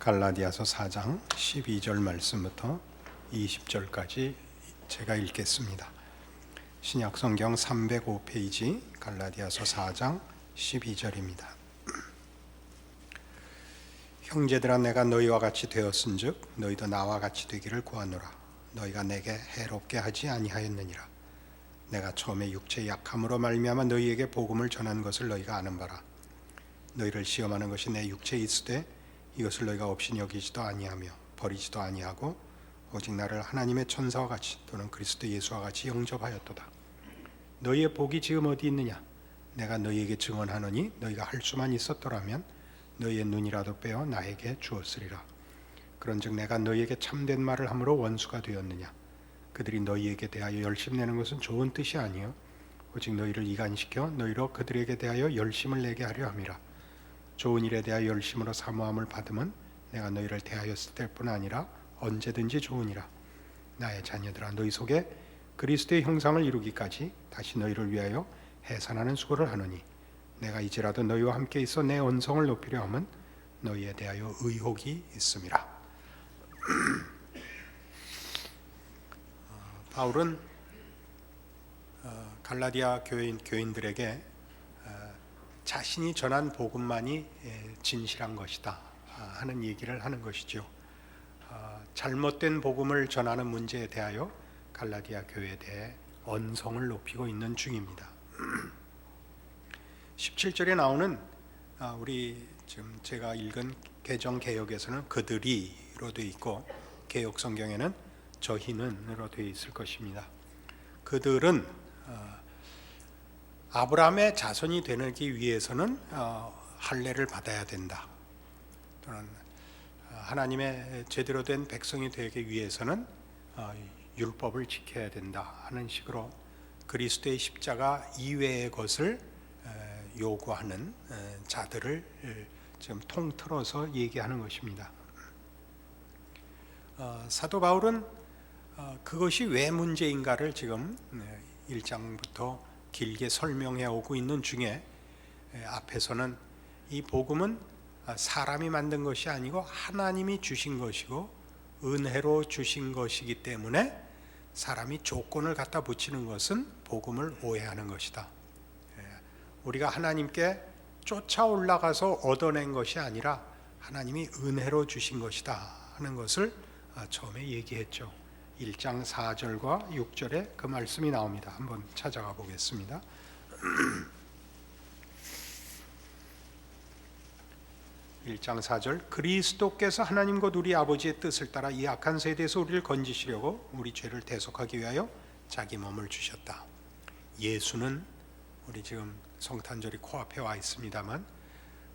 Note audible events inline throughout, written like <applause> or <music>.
갈라디아서 4장 12절 말씀부터 20절까지 제가 읽겠습니다. 신약 성경 305페이지 갈라디아서 4장 12절입니다. <clears throat> 형제들아 내가 너희와 같이 되었은즉 너희도 나와 같이 되기를 구하노라 너희가 내게 해롭게 하지 아니하였느니라 내가 처음에 육체 약함으로 말미암아 너희에게 복음을 전한 것을 너희가 아는 바라 너희를 시험하는 것이 내 육체에 있으되 이것을 너희가 없이 여기지도 아니하며 버리지도 아니하고 오직 나를 하나님의 천사와 같이 또는 그리스도 예수와 같이 영접하였도다. 너희의 복이 지금 어디 있느냐? 내가 너희에게 증언하노니 너희가 할 수만 있었더라면 너희의 눈이라도 빼어 나에게 주었으리라. 그런즉 내가 너희에게 참된 말을 함으로 원수가 되었느냐? 그들이 너희에게 대하여 열심 내는 것은 좋은 뜻이 아니요 오직 너희를 이간시켜 너희로 그들에게 대하여 열심을 내게 하려 함이라. 좋은 일에 대하여 열심으로 사모함을 받으면 내가 너희를 대하였을 때뿐 아니라 언제든지 좋으니라. 나의 자녀들아 너희 속에 그리스도의 형상을 이루기까지 다시 너희를 위하여 해산하는 수고를 하노니 내가 이제라도 너희와 함께 있어 내 언성을 높이려 함은 너희에 대하여 의혹이 있음이라. 어, <clears throat> 바울은 어, 갈라디아 교인 교인들에게 어, 자신이 전한 복음만이 예, 진실한 것이다 아, 하는 얘기를 하는 것이죠. 어, 잘못된 복음을 전하는 문제에 대하여 갈라디아 교회에 대해 언성을 높이고 있는 중입니다. <clears throat> 17절에 나오는 아, 우리 지금 제가 읽은 개정 개혁에서는 그들이로 되어 있고 개혁 성경에는 저희는으로 되어 있을 것입니다. 그들은 어, 아브라함의 자손이 되기 위해서는 어, 할례를 받아야 된다. 또는 어, 하나님의 제대로 된 백성이 되기 위해서는 어, 율법을 지켜야 된다 하는 식으로 그리스도의 십자가 이외의 것을 에, 요구하는 에, 자들을 에, 지금 통틀어서 얘기하는 것입니다. 어, 사도 바울은 어, 그것이 왜 문제인가를 지금 1장부터 길게 설명해 오고 있는 중에 에, 앞에서는 이 복음은 아, 사람이 만든 것이 아니고 하나님이 주신 것이고 은혜로 주신 것이기 때문에 사람이 조건을 갖다 붙이는 것은 복음을 오해하는 것이다. 예, 우리가 하나님께 쫓아 올라가서 얻어낸 것이 아니라 하나님이 은혜로 주신 것이다 하는 것을 아, 처음에 얘기했죠. 1장 4절과 6절에 그 말씀이 나옵니다. 한번 찾아가 보겠습니다. <clears throat> 1장 4절 그리스도께서 하나님 곧 우리 아버지의 뜻을 따라 이 악한 세대에서 우리를 건지시려고 우리 죄를 대속하기 위하여 자기 몸을 주셨다. 예수는 우리 지금 성탄절이 코앞에 와 있습니다만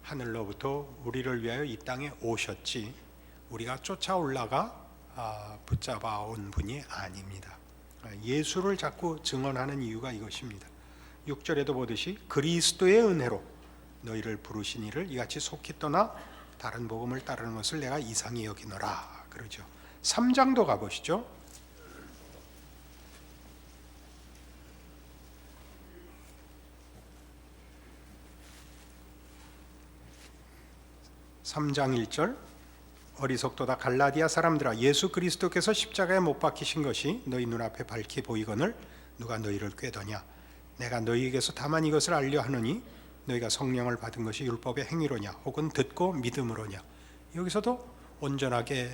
하늘로부터 우리를 위하여 이 땅에 오셨지 우리가 쫓아 올라가 아, 붙잡아 온 분이 아닙니다. 아, 예수를 자꾸 증언하는 이유가 이것입니다. 6절에도 보듯이 그리스도의 은혜로 너희를 부르신 이를 이같이 속히 떠나 다른 복음을 따르는 것을 내가 이상히 여기노라 그러죠. 3장도 가보시죠. (3장 1절) 어리석도다 갈라디아 사람들아 예수 그리스도께서 십자가에 못 박히신 것이 너희 눈앞에 밝히 보이거늘 누가 너희를 꾀더냐? 내가 너희에게서 다만 이것을 알려 하느니 너희가 성령을 받은 것이 율법의 행위로냐? 혹은 듣고 믿음으로냐? 여기서도 온전하게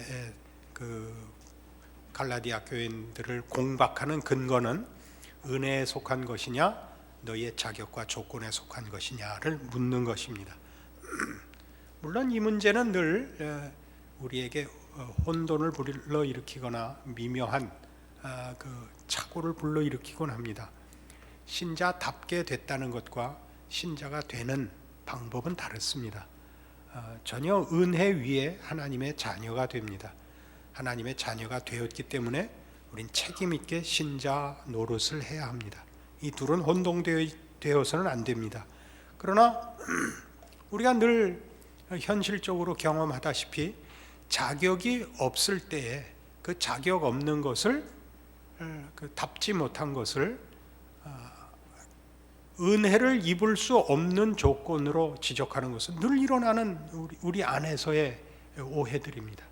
그 갈라디아 교인들을 공박하는 근거는 은혜에 속한 것이냐 너희의 자격과 조건에 속한 것이냐를 묻는 것입니다. <clears throat> 물론 이 문제는 늘 우리에게 혼돈을 불러 일으키거나 미묘한 그 착오를 불러 일으키곤 합니다. 신자답게 됐다는 것과 신자가 되는 방법은 다릅니다. 어, 전혀 은혜 위에 하나님의 자녀가 됩니다. 하나님의 자녀가 되었기 때문에 우린 책임 있게 신자 노릇을 해야 합니다. 이 둘은 혼동되어서는 안 됩니다. 그러나 <clears throat> 우리가 늘 현실적으로 경험하다시피 자격이 없을 때에 그 자격 없는 것을 그 답지 못한 것을 은혜를 입을 수 없는 조건으로 지적하는 것은 늘 일어나는 우리, 우리 안에서의 오해들입니다.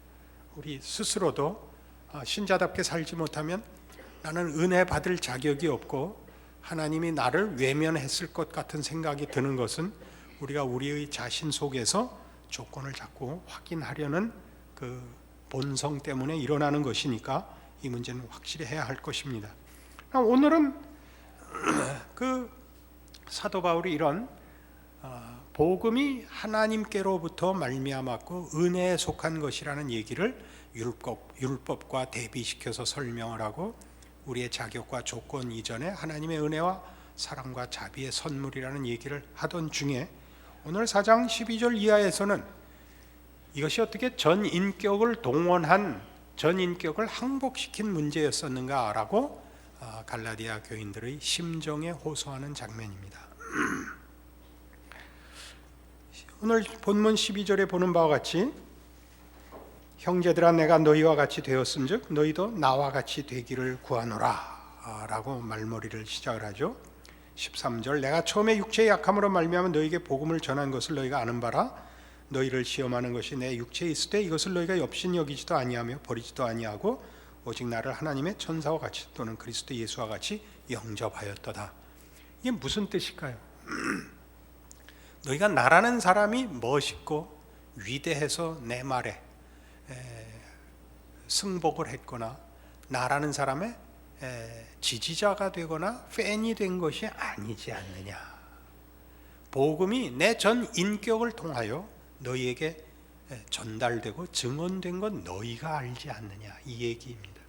우리 스스로도 아, 신자답게 살지 못하면 나는 은혜 받을 자격이 없고 하나님이 나를 외면했을 것 같은 생각이 드는 것은 우리가 우리의 자신 속에서 조건을 자꾸 확인하려는 그 본성 때문에 일어나는 것이니까 이 문제는 확실히 해야 할 것입니다. 오늘은 <clears throat> 그 사도 바울이 이런 어, 복음이 하나님께로부터 말미암았고 은혜에 속한 것이라는 얘기를 율법 율법과 대비시켜서 설명을 하고 우리의 자격과 조건 이전에 하나님의 은혜와 사랑과 자비의 선물이라는 얘기를 하던 중에 오늘 4장 12절 이하에서는 이것이 어떻게 전 인격을 동원한 전 인격을 항복시킨 문제였었는가라고 아, 갈라디아 교인들의 심정에 호소하는 장면입니다. <clears throat> 오늘 본문 12절에 보는 바와 같이 형제들아 내가 너희와 같이 되었은즉 너희도 나와 같이 되기를 구하노라 라고 말머리를 시작을 하죠. 13절 내가 처음에 육체의 약함으로 말미암아 너희에게 복음을 전한 것을 너희가 아는 바라 너희를 시험하는 것이 내 육체에 있을 때 이것을 너희가 엽신 여기지도 아니하며 버리지도 아니하고 오직 나를 하나님의 천사와 같이 또는 그리스도 예수와 같이 영접하였도다. 이게 무슨 뜻일까요? <clears throat> 너희가 나라는 사람이 멋있고 위대해서 내 말에 에, 승복을 했거나 나라는 사람의 에, 지지자가 되거나 팬이 된 것이 아니지 않느냐. 복음이 내 전 인격을 통하여 너희에게 에, 전달되고 증언된 건 너희가 알지 않느냐 이 얘기입니다.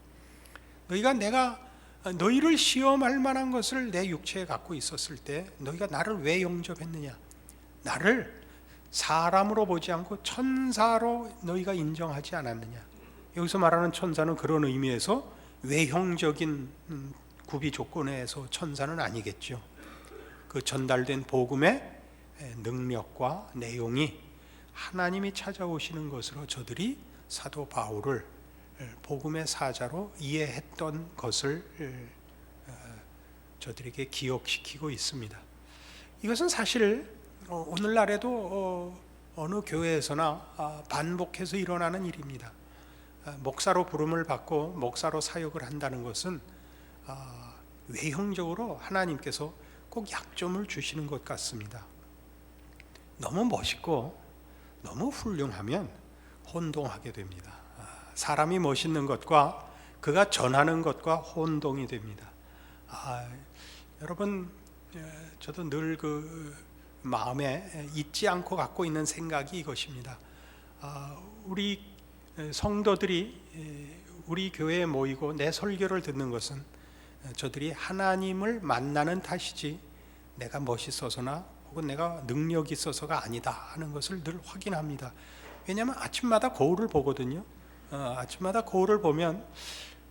너희가 내가 너희를 시험할 만한 것을 내 육체에 갖고 있었을 때 너희가 나를 왜 영접했느냐? 나를 사람으로 보지 않고 천사로 너희가 인정하지 않았느냐? 여기서 말하는 천사는 그런 의미에서 외형적인 음, 구비 조건에서 천사는 아니겠죠. 그 전달된 복음의 능력과 내용이 하나님이 찾아오시는 것으로 저들이 사도 바울을 복음의 사자로 이해했던 것을 어, 저들에게 기억시키고 있습니다. 이것은 사실 어, 오늘날에도 어, 어느 교회에서나 아, 반복해서 일어나는 일입니다. 아, 목사로 부름을 받고 목사로 사역을 한다는 것은 아, 외형적으로 하나님께서 꼭 약점을 주시는 것 같습니다. 너무 멋있고 너무 훌륭하면 혼동하게 됩니다. 사람이 멋있는 것과 그가 전하는 것과 혼동이 됩니다. 아, 여러분, 예, 저도 늘 그 마음에 잊지 않고 갖고 있는 생각이 이것입니다. 아, 우리 성도들이 예, 우리 교회에 모이고 내 설교를 듣는 것은 저들이 하나님을 만나는 탓이지 내가 멋있어서나 혹은 내가 능력이 있어서가 아니다 하는 것을 늘 확인합니다. 왜냐하면 아침마다 거울을 보거든요. 어, 아침마다 거울을 보면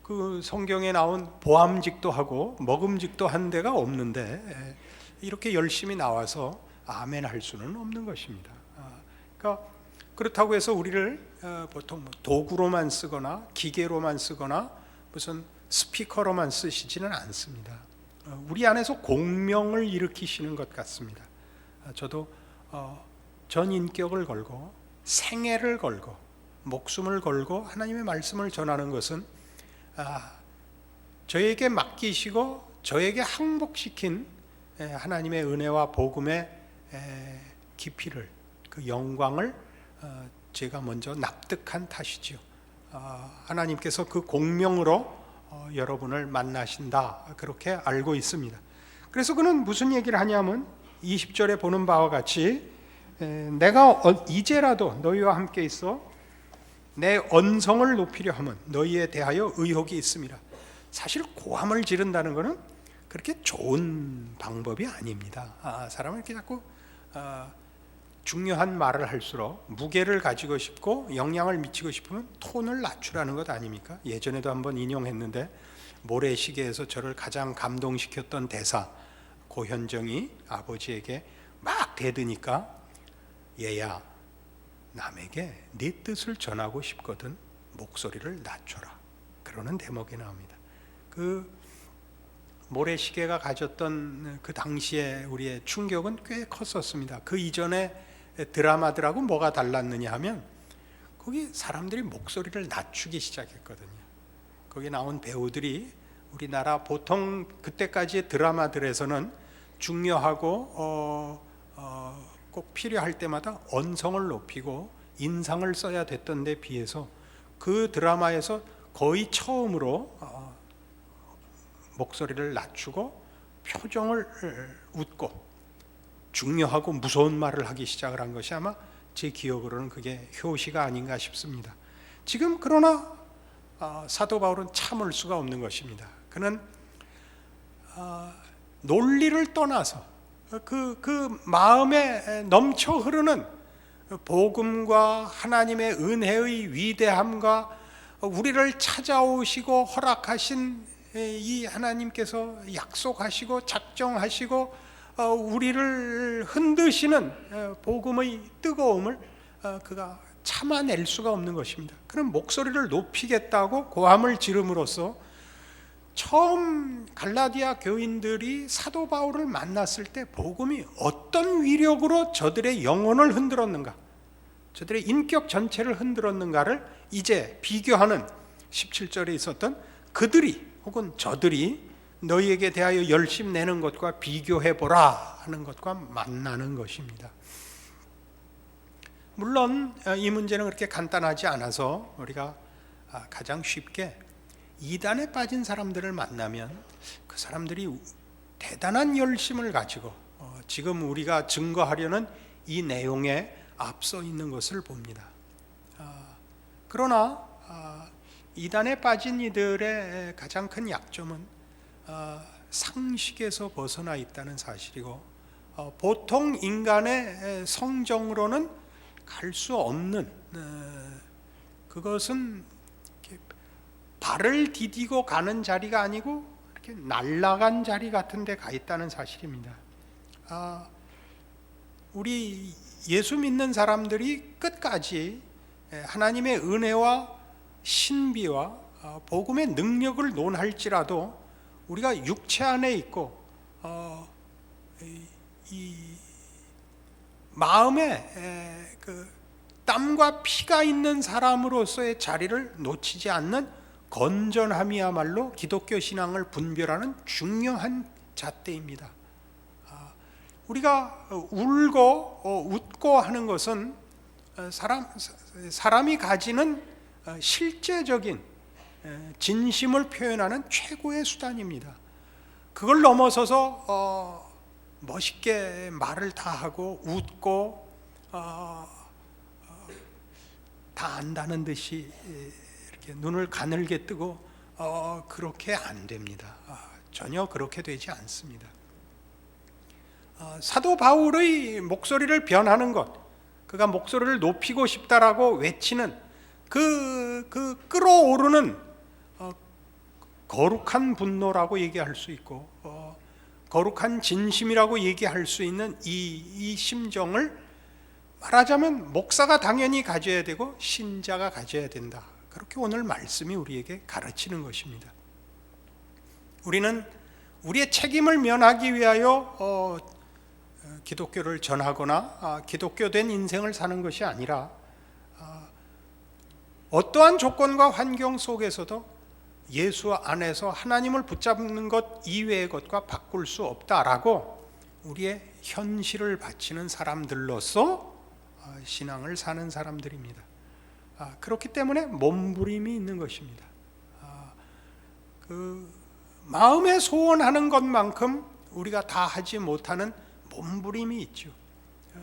그 성경에 나온 보암직도 하고 먹음직도 한 데가 없는데 에, 이렇게 열심히 나와서 아멘 할 수는 없는 것입니다. 아, 그러니까 그렇다고 해서 우리를 어, 보통 뭐 도구로만 쓰거나 기계로만 쓰거나 무슨 스피커로만 쓰시지는 않습니다. 어, 우리 안에서 공명을 일으키시는 것 같습니다. 아, 저도 어, 전 인격을 걸고 생애를 걸고 목숨을 걸고 하나님의 말씀을 전하는 것은 아, 저에게 맡기시고 저에게 항복시킨 하나님의 은혜와 복음의 깊이를 그 영광을 어, 제가 먼저 납득한 탓이지요. 아, 하나님께서 그 공명으로 어, 여러분을 만나신다 그렇게 알고 있습니다. 그래서 그는 무슨 얘기를 하냐면 20절에 보는 바와 같이 내가 어, 이제라도 너희와 함께 있어 내 언성을 높이려 하면 너희에 대하여 의혹이 있습니다. 사실 고함을 지른다는 것은 그렇게 좋은 방법이 아닙니다. 아, 사람을 이렇게 자꾸 아, 중요한 말을 할수록 무게를 가지고 싶고 영향을 미치고 싶으면 톤을 낮추라는 것 아닙니까? 예전에도 한번 인용했는데 모래시계에서 저를 가장 감동시켰던 대사 고현정이 아버지에게 막 대드니까 얘야 남에게 네 뜻을 전하고 싶거든 목소리를 낮춰라. 그러는 대목이 나옵니다. 그 모래시계가 가졌던 그 당시에 우리의 충격은 꽤 컸었습니다. 그 이전에 드라마들하고 뭐가 달랐느냐 하면 거기 사람들이 목소리를 낮추기 시작했거든요. 거기 나온 배우들이 우리나라 보통 그때까지의 드라마들에서는 중요하고 어, 어, 꼭 필요할 때마다 언성을 높이고 인상을 써야 됐던 데 비해서 그 드라마에서 거의 처음으로 어, 목소리를 낮추고 표정을 웃고 중요하고 무서운 말을 하기 시작을 한 것이 아마 제 기억으로는 그게 효시가 아닌가 싶습니다. 지금 그러나 어, 사도 바울은 참을 수가 없는 것입니다. 그는 어, 논리를 떠나서 그, 그 마음에 넘쳐 흐르는 복음과 하나님의 은혜의 위대함과 우리를 찾아오시고 허락하신 이 하나님께서 약속하시고 작정하시고 어, 우리를 흔드시는 어, 복음의 뜨거움을 어, 그가 참아낼 수가 없는 것입니다. 그럼 목소리를 높이겠다고 고함을 지름으로써 처음 갈라디아 교인들이 사도 바울을 만났을 때 복음이 어떤 위력으로 저들의 영혼을 흔들었는가, 저들의 인격 전체를 흔들었는가를 이제 비교하는 17절에 있었던 그들이 혹은 저들이 너희에게 대하여 열심 내는 것과 비교해 보라 하는 것과 만나는 것입니다. 물론 어, 이 문제는 그렇게 간단하지 않아서 우리가 아, 가장 쉽게 이단에 빠진 사람들을 만나면 그 사람들이 대단한 열심을 가지고 어, 지금 우리가 증거하려는 이 내용에 앞서 있는 것을 봅니다. 아, 그러나 아, 이단에 빠진 이들의 가장 큰 약점은 어, 상식에서 벗어나 있다는 사실이고 어, 보통 인간의 성정으로는 갈 수 없는 어, 그것은 발을 디디고 가는 자리가 아니고 이렇게 날아간 자리 같은 데 가 있다는 사실입니다. 아, 우리 예수 믿는 사람들이 끝까지 하나님의 은혜와 신비와 어, 복음의 능력을 논할지라도 우리가 육체 안에 있고 어, 이, 이 마음에 에, 그 땀과 피가 있는 사람으로서의 자리를 놓치지 않는 건전함이야말로 기독교 신앙을 분별하는 중요한 잣대입니다. 아, 우리가 울고 어, 웃고 하는 것은 어, 사람 사람이 가지는 어, 실제적인 진심을 표현하는 최고의 수단입니다. 그걸 넘어서서 어, 멋있게 말을 다 하고 웃고 어, 어, 다 안다는 듯이 눈을 가늘게 뜨고 어, 그렇게 안 됩니다. 아, 전혀 그렇게 되지 않습니다. 어, 사도 바울의 목소리를 변하는 것, 그가 목소리를 높이고 싶다라고 외치는 그, 그 끌어오르는 거룩한 분노라고 얘기할 수 있고 어, 거룩한 진심이라고 얘기할 수 있는 이, 이 심정을 말하자면 목사가 당연히 가져야 되고 신자가 가져야 된다. 그렇게 오늘 말씀이 우리에게 가르치는 것입니다. 우리는 우리의 책임을 면하기 위하여 어, 기독교를 전하거나 아, 기독교된 인생을 사는 것이 아니라 아, 어떠한 조건과 환경 속에서도 예수 안에서 하나님을 붙잡는 것 이외의 것과 바꿀 수 없다라고 우리의 현실을 바치는 사람들로서 어, 신앙을 사는 사람들입니다. 아, 그렇기 때문에 몸부림이 있는 것입니다. 아, 그 마음에 소원하는 것만큼 우리가 다 하지 못하는 몸부림이 있죠. 아,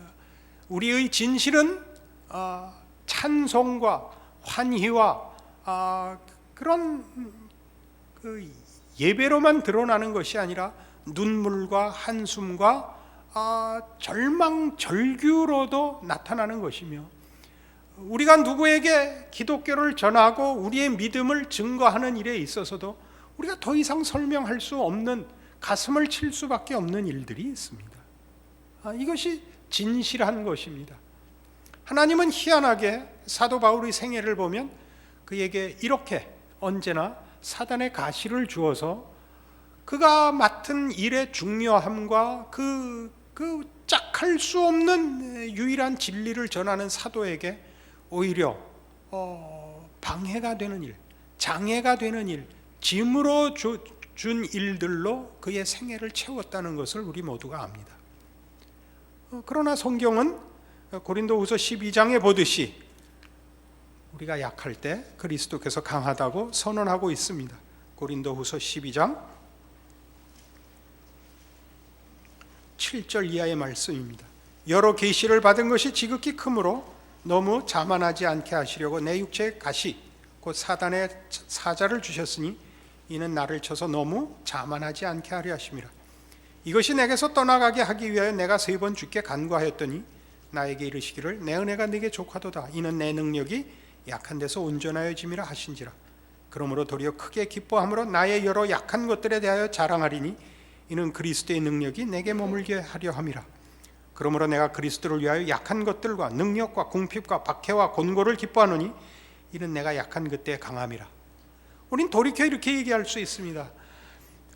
우리의 진실은 찬송과 환희와 그런 그 예배로만 드러나는 것이 아니라 눈물과 한숨과 아, 절망 절규로도 나타나는 것이며 우리가 누구에게 기독교를 전하고 우리의 믿음을 증거하는 일에 있어서도 우리가 더 이상 설명할 수 없는 가슴을 칠 수밖에 없는 일들이 있습니다. 아, 이것이 진실한 것입니다. 하나님은 희한하게 사도 바울의 생애를 보면 그에게 이렇게 언제나 사단의 가시를 주어서 그가 맡은 일의 중요함과 그, 그 짝할 수 없는 유일한 진리를 전하는 사도에게 오히려 어, 방해가 되는 일, 장애가 되는 일, 짐으로 주, 준 일들로 그의 생애를 채웠다는 것을 우리 모두가 압니다. 어, 그러나 성경은 고린도후서 12장에 보듯이 우리가 약할 때 그리스도께서 강하다고 선언하고 있습니다. 고린도후서 12장 7절 이하의 말씀입니다. 여러 계시를 받은 것이 지극히 크므로 너무 자만하지 않게 하시려고 내 육체의 가시 곧 사단의 사자를 주셨으니 이는 나를 쳐서 너무 자만하지 않게 하려 하심이라. 이것이 내게서 떠나가게 하기 위하여 내가 세 번 주께 간구하였더니 나에게 이르시기를 내 은혜가 네게 족하도다. 이는 내 능력이 약한 데서 온전하여 짐이라 하신지라. 그러므로 도리어 크게 기뻐함으로 나의 여러 약한 것들에 대하여 자랑하리니 이는 그리스도의 능력이 내게 머물게 하려 함이라. 그러므로 내가 그리스도를 위하여 약한 것들과 능력과 궁핍과 박해와 곤고를 기뻐하노니 이는 내가 약한 그때 강함이라. 우린 돌이켜 이렇게 얘기할 수 있습니다.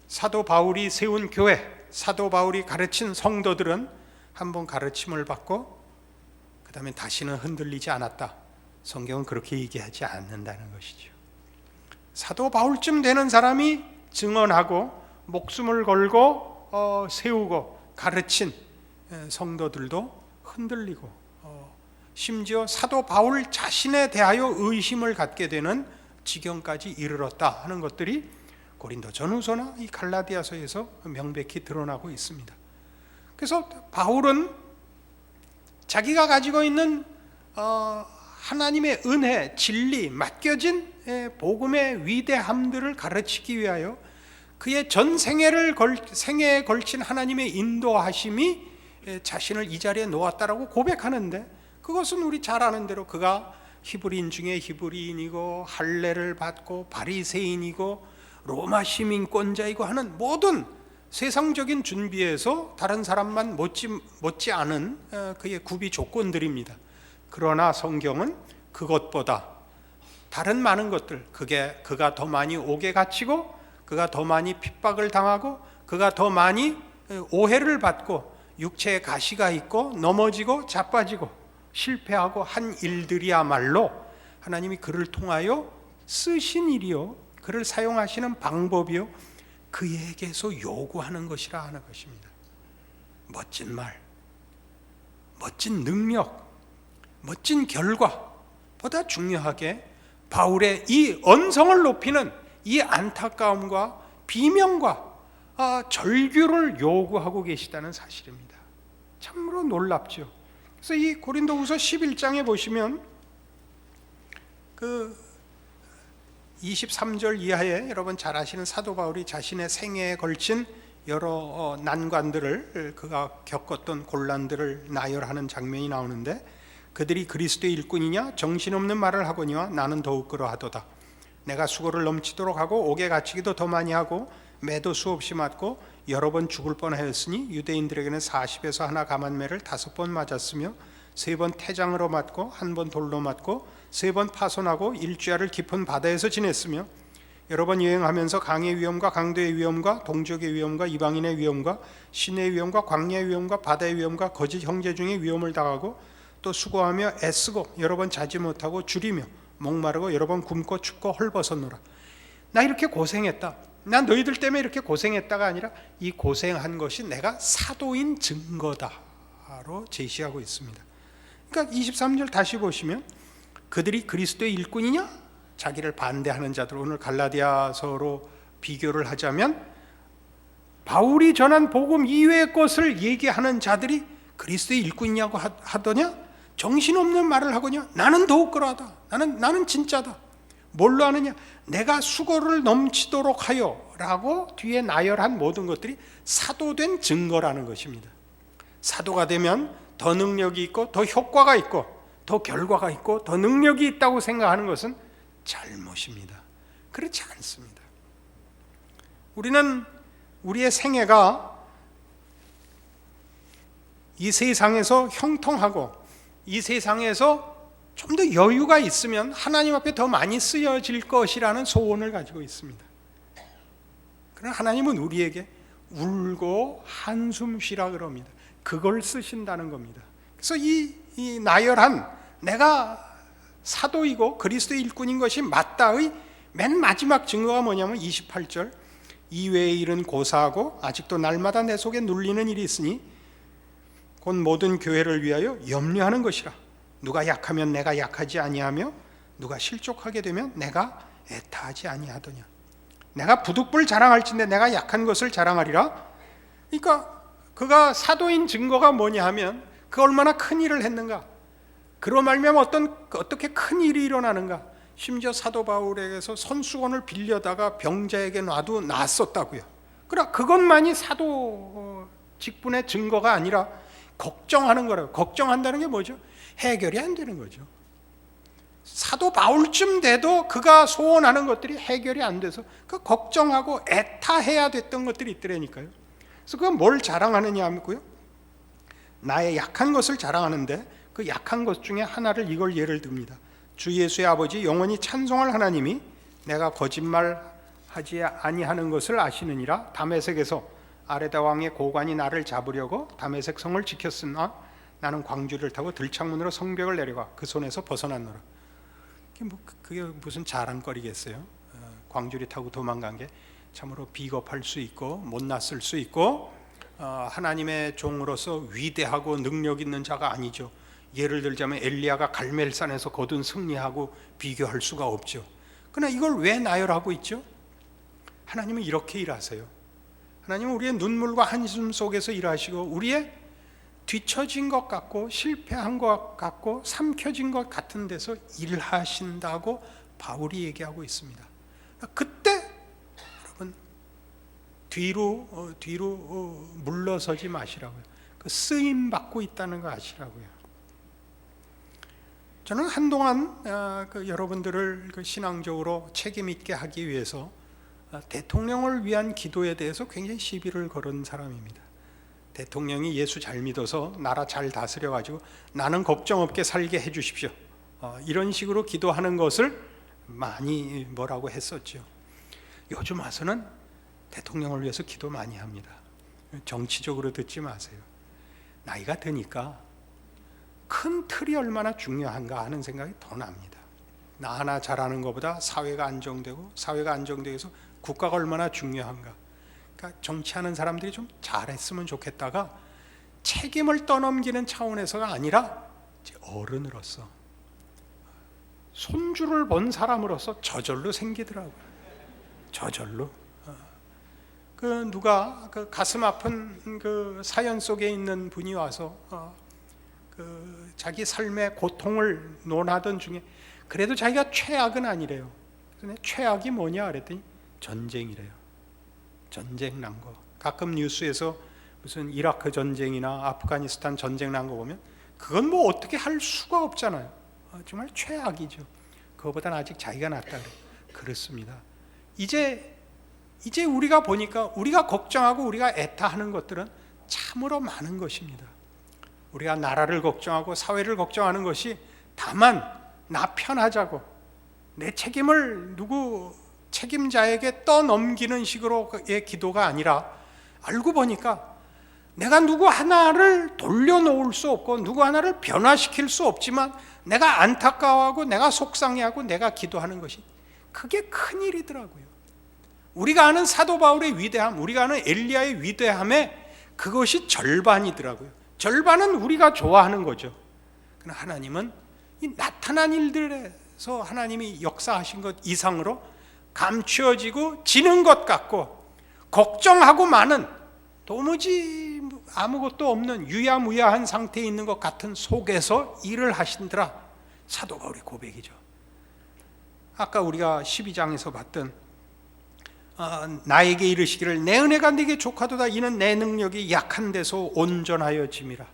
사도 바울이 세운 교회, 사도 바울이 가르친 성도들은 한번 가르침을 받고 그다음에 다시는 흔들리지 않았다. 성경은 그렇게 얘기하지 않는다는 것이죠. 사도 바울쯤 되는 사람이 증언하고 목숨을 걸고 어, 세우고 가르친 성도들도 흔들리고 어, 심지어 사도 바울 자신에 대하여 의심을 갖게 되는 지경까지 이르렀다 하는 것들이 고린도 전후서나 이 갈라디아서에서 명백히 드러나고 있습니다. 그래서 바울은 자기가 가지고 있는 어, 하나님의 은혜, 진리, 맡겨진 복음의 위대함들을 가르치기 위하여 그의 전 생애를 걸, 생애에 걸친 하나님의 인도하심이 자신을 이 자리에 놓았다라고 고백하는데 그것은 우리 잘 아는 대로 그가 히브리인 중에 히브리인이고 할례를 받고 바리새인이고 로마 시민권자이고 하는 모든 세상적인 준비에서 다른 사람만 못지 못지 않은 그의 구비 조건들입니다. 그러나 성경은 그것보다 다른 많은 것들 그게 그가 더 많이 옥에 갇히고 그가 더 많이 핍박을 당하고 그가 더 많이 오해를 받고 육체에 가시가 있고 넘어지고 자빠지고 실패하고 한 일들이야말로 하나님이 그를 통하여 쓰신 일이요 그를 사용하시는 방법이요 그에게서 요구하는 것이라 하는 것입니다. 멋진 말, 멋진 능력, 멋진 결과보다 중요하게 바울의 이 언성을 높이는 이 안타까움과 비명과 아, 절규를 요구하고 계시다는 사실입니다. 참으로 놀랍죠. 그래서 이 고린도후서 11장에 보시면 그 23절 이하에 여러분 잘 아시는 사도 바울이 자신의 생애에 걸친 여러 어, 난관들을 그가 겪었던 곤란들을 나열하는 장면이 나오는데 그들이 그리스도의 일꾼이냐 정신없는 말을 하거니와 나는 더욱 그러하도다 내가 수고를 넘치도록 하고 옥에 갇히기도 더 많이 하고 매도 수없이 맞고 여러 번 죽을 뻔하였으니 유대인들에게는 40에서 하나 감한매를 다섯 번 맞았으며 세 번 태장으로 맞고 한 번 돌로 맞고 세 번 파손하고 일주야를 깊은 바다에서 지냈으며 여러 번 여행하면서 강의 위험과 강도의 위험과 동족의 위험과 이방인의 위험과 신의 위험과 광야의 위험과 바다의 위험과 거짓 형제 중의 위험을 당하고 또 수고하며 애쓰고 여러 번 자지 못하고 줄이며 목마르고 여러 번 굶고 춥고 헐벗었노라. 나 이렇게 고생했다. 난 너희들 때문에 이렇게 고생했다가 아니라 이 고생한 것이 내가 사도인 증거다로 제시하고 있습니다. 그러니까 23절 다시 보시면 그들이 그리스도의 일꾼이냐? 자기를 반대하는 자들 오늘 갈라디아서로 비교를 하자면 바울이 전한 복음 이외의 것을 얘기하는 자들이 그리스도의 일꾼이냐고 하더냐? 정신없는 말을 하거냐? 나는 더욱 그러하다. 나는 나는 진짜다. 뭘로 하느냐? 내가 수고를 넘치도록 하여 라고 뒤에 나열한 모든 것들이 사도된 증거라는 것입니다. 사도가 되면 더 능력이 있고 더 효과가 있고 더 결과가 있고 더 능력이 있다고 생각하는 것은 잘못입니다. 그렇지 않습니다. 우리는 우리의 생애가 이 세상에서 형통하고 이 세상에서 좀 더 여유가 있으면 하나님 앞에 더 많이 쓰여질 것이라는 소원을 가지고 있습니다. 그러나 하나님은 우리에게 울고 한숨 쉬라 그럽니다. 그걸 쓰신다는 겁니다. 그래서 이, 이 나열한 내가 사도이고 그리스도의 일꾼인 것이 맞다의 맨 마지막 증거가 뭐냐면 28절 이외의 일은 고사하고 아직도 날마다 내 속에 눌리는 일이 있으니 곧 모든 교회를 위하여 염려하는 것이라 누가 약하면 내가 약하지 아니하며 누가 실족하게 되면 내가 애타하지 아니하더냐 내가 부득불 자랑할진대 내가 약한 것을 자랑하리라 그러니까 그가 사도인 증거가 뭐냐 하면 그 얼마나 큰 일을 했는가 그로 말미암아 어떤 어떻게 큰 일이 일어나는가 심지어 사도 바울에게서 선수건을 빌려다가 병자에게 놔도 낫었다고요. 그러나 그것만이 사도 어, 직분의 증거가 아니라 걱정하는 거라고. 걱정한다는 게 뭐죠? 해결이 안 되는 거죠. 사도 바울쯤 돼도 그가 소원하는 것들이 해결이 안 돼서 그 걱정하고 애타해야 됐던 것들이 있더라니까요. 그래서 그가 뭘 자랑하느냐 하고요. 나의 약한 것을 자랑하는데 그 약한 것 중에 하나를 이걸 예를 듭니다. 주 예수의 아버지 영원히 찬송할 하나님이 내가 거짓말하지 아니하는 것을 아시느니라 다메섹에서 아레다 왕의 고관이 나를 잡으려고 다메섹 성을 지켰으나 나는 광주를 타고 들창문으로 성벽을 내려가 그 손에서 벗어났노라. 그게, 뭐, 그게 무슨 자랑거리겠어요? 어, 광주리 타고 도망간 게 참으로 비겁할 수 있고 못났을 수 있고 어, 하나님의 종으로서 위대하고 능력 있는 자가 아니죠. 예를 들자면 엘리야가 갈멜산에서 거둔 승리하고 비교할 수가 없죠. 그러나 이걸 왜 나열하고 있죠? 하나님은 이렇게 일하세요. 하나님은 우리의 눈물과 한숨 속에서 일하시고 우리의 뒤처진 것 같고 실패한 것 같고 삼켜진 것 같은 데서 일하신다고 바울이 얘기하고 있습니다. 그때 여러분 뒤로 어, 뒤로 어, 물러서지 마시라고요. 그 쓰임 받고 있다는 거 아시라고요. 저는 한동안 어, 그 여러분들을 그 신앙적으로 책임 있게 하기 위해서 어, 대통령을 위한 기도에 대해서 굉장히 시비를 걸은 사람입니다. 대통령이 예수 잘 믿어서 나라 잘 다스려 가지고 나는 걱정 없게 살게 해 주십시오. 어, 이런 식으로 기도하는 것을 많이 뭐라고 했었죠. 요즘 와서는 대통령을 위해서 기도 많이 합니다. 정치적으로 듣지 마세요. 나이가 드니까 큰 틀이 얼마나 중요한가 하는 생각이 더 납니다. 나 하나 잘하는 것보다 사회가 안정되고 사회가 안정돼서 국가가 얼마나 중요한가. 그러니까 정치하는 사람들이 좀 잘했으면 좋겠다가 책임을 떠넘기는 차원에서가 아니라 어른으로서 손주를 본 사람으로서 저절로 생기더라고요. 저절로. 어. 그 누가 그 가슴 아픈 그 사연 속에 있는 분이 와서 어, 그 자기 삶의 고통을 논하던 중에 그래도 자기가 최악은 아니래요. 최악이 뭐냐 그랬더니 전쟁이래요. 전쟁 난 거. 가끔 뉴스에서 무슨 이라크 전쟁이나 아프가니스탄 전쟁 난 거 보면 그건 뭐 어떻게 할 수가 없잖아요. 어, 정말 최악이죠. 그거보다는 아직 자기가 낫다. 그렇습니다. 이제 이제 우리가 보니까 우리가 걱정하고 우리가 애타하는 것들은 참으로 많은 것입니다. 우리가 나라를 걱정하고 사회를 걱정하는 것이 다만 나 편하자고 내 책임을 누구 책임자에게 떠넘기는 식으로의 기도가 아니라 알고 보니까 내가 누구 하나를 돌려놓을 수 없고 누구 하나를 변화시킬 수 없지만 내가 안타까워하고 내가 속상해하고 내가 기도하는 것이 그게 큰 일이더라고요. 우리가 아는 사도 바울의 위대함, 우리가 아는 엘리야의 위대함에 그것이 절반이더라고요. 절반은 우리가 좋아하는 거죠. 그러나 하나님은 이 나타난 일들에서 하나님이 역사하신 것 이상으로 감추어지고 지는 것 같고 걱정하고 많은 도무지 아무것도 없는 유야무야한 상태에 있는 것 같은 속에서 일을 하신더라. 사도 바울의 고백이죠. 아까 우리가 12장에서 봤던 어, 나에게 이르시기를 내 은혜가 네게 족하도다 이는 내 능력이 약한 데서 온전하여 짐이라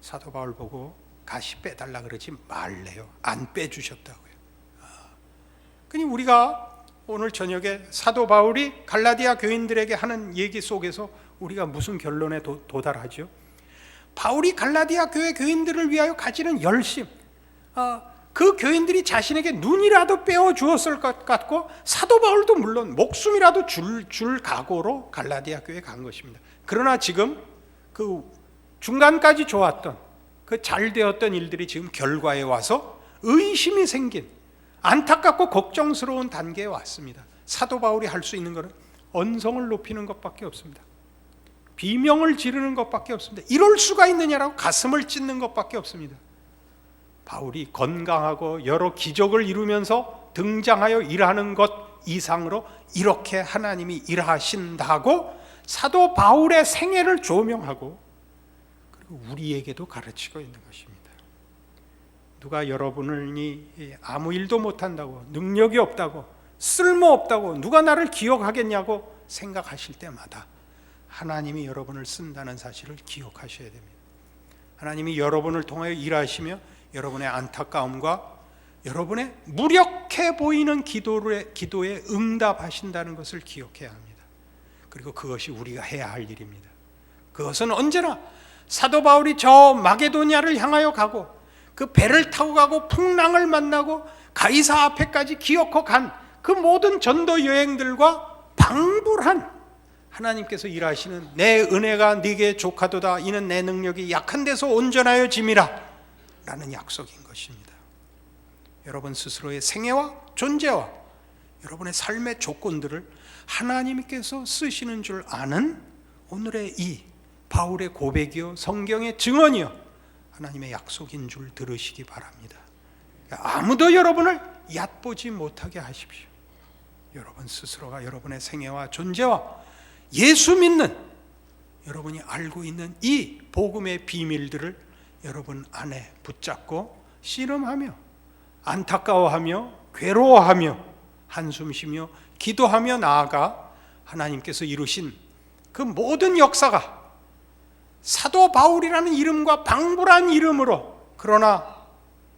사도 바울 보고 가시 빼달라 그러지 말래요 안 빼주셨다고요 아, 그니 우리가 오늘 저녁에 사도 바울이 갈라디아 교인들에게 하는 얘기 속에서 우리가 무슨 결론에 도, 도달하죠? 바울이 갈라디아 교회 교인들을 위하여 가지는 열심, 어, 그 교인들이 자신에게 눈이라도 빼어 주었을 것 같고 사도 바울도 물론 목숨이라도 줄, 줄 각오로 갈라디아 교회에 간 것입니다. 그러나 지금 그 중간까지 좋았던 그 잘 되었던 일들이 지금 결과에 와서 의심이 생긴 안타깝고 걱정스러운 단계에 왔습니다. 사도 바울이 할 수 있는 것은 언성을 높이는 것밖에 없습니다. 비명을 지르는 것밖에 없습니다. 이럴 수가 있느냐라고 가슴을 찢는 것밖에 없습니다. 바울이 건강하고 여러 기적을 이루면서 등장하여 일하는 것 이상으로 이렇게 하나님이 일하신다고 사도 바울의 생애를 조명하고 그리고 우리에게도 가르치고 있는 것입니다. 누가 여러분이 아무 일도 못한다고 능력이 없다고 쓸모 없다고 누가 나를 기억하겠냐고 생각하실 때마다 하나님이 여러분을 쓴다는 사실을 기억하셔야 됩니다. 하나님이 여러분을 통하여 일하시며 여러분의 안타까움과 여러분의 무력해 보이는 기도에, 기도에 응답하신다는 것을 기억해야 합니다. 그리고 그것이 우리가 해야 할 일입니다. 그것은 언제나 사도 바울이 저 마게도냐를 향하여 가고 그 배를 타고 가고 풍랑을 만나고 가이사 앞에까지 기어코 간 그 모든 전도 여행들과 방불한 하나님께서 일하시는 내 은혜가 네게 족하도다 이는 내 능력이 약한 데서 온전하여 짐이라 라는 약속인 것입니다. 여러분 스스로의 생애와 존재와 여러분의 삶의 조건들을 하나님께서 쓰시는 줄 아는 오늘의 이 바울의 고백이요 성경의 증언이요 하나님의 약속인 줄 들으시기 바랍니다. 아무도 여러분을 얕보지 못하게 하십시오. 여러분 스스로가 여러분의 생애와 존재와 예수 믿는 여러분이 알고 있는 이 복음의 비밀들을 여러분 안에 붙잡고 씨름하며 안타까워하며 괴로워하며 한숨 쉬며 기도하며 나아가 하나님께서 이루신 그 모든 역사가 사도 바울이라는 이름과 방불한 이름으로 그러나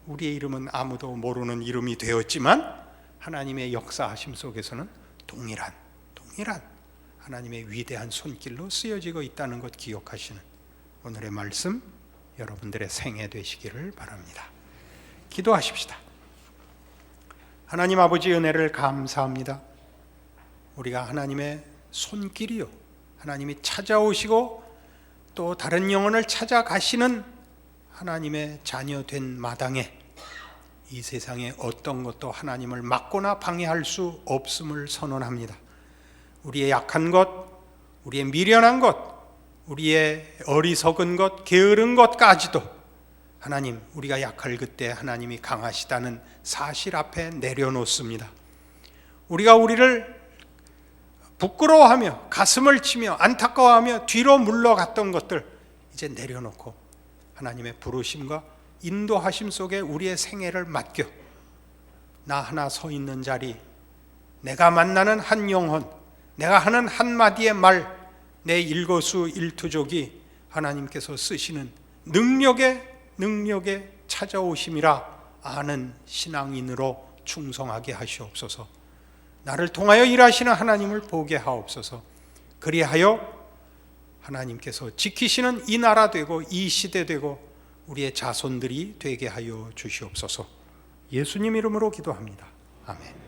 우리의 이름은 아무도 모르는 이름이 되었지만 하나님의 역사하심 속에서는 동일한 동일한 하나님의 위대한 손길로 쓰여지고 있다는 것 기억하시는 오늘의 말씀 여러분들의 생애 되시기를 바랍니다. 기도하십시다. 하나님 아버지 은혜를 감사합니다. 우리가 하나님의 손길이요. 하나님이 찾아오시고 또 다른 영혼을 찾아가시는 하나님의 자녀 된 마당에 이 세상에 어떤 것도 하나님을 막거나 방해할 수 없음을 선언합니다. 우리의 약한 것, 우리의 미련한 것, 우리의 어리석은 것, 게으른 것까지도 하나님, 우리가 약할 그때 하나님이 강하시다는 사실 앞에 내려놓습니다. 우리가 우리를 부끄러워하며 가슴을 치며 안타까워하며 뒤로 물러갔던 것들 이제 내려놓고 하나님의 부르심과 인도하심 속에 우리의 생애를 맡겨 나 하나 서 있는 자리 내가 만나는 한 영혼 내가 하는 한마디의 말 내 일거수 일투족이 하나님께서 쓰시는 능력의 능력의 찾아오심이라 아는 신앙인으로 충성하게 하시옵소서. 나를 통하여 일하시는 하나님을 보게 하옵소서. 그리하여 하나님께서 지키시는 이 나라 되고 이 시대 되고 우리의 자손들이 되게 하여 주시옵소서. 예수님 이름으로 기도합니다. 아멘.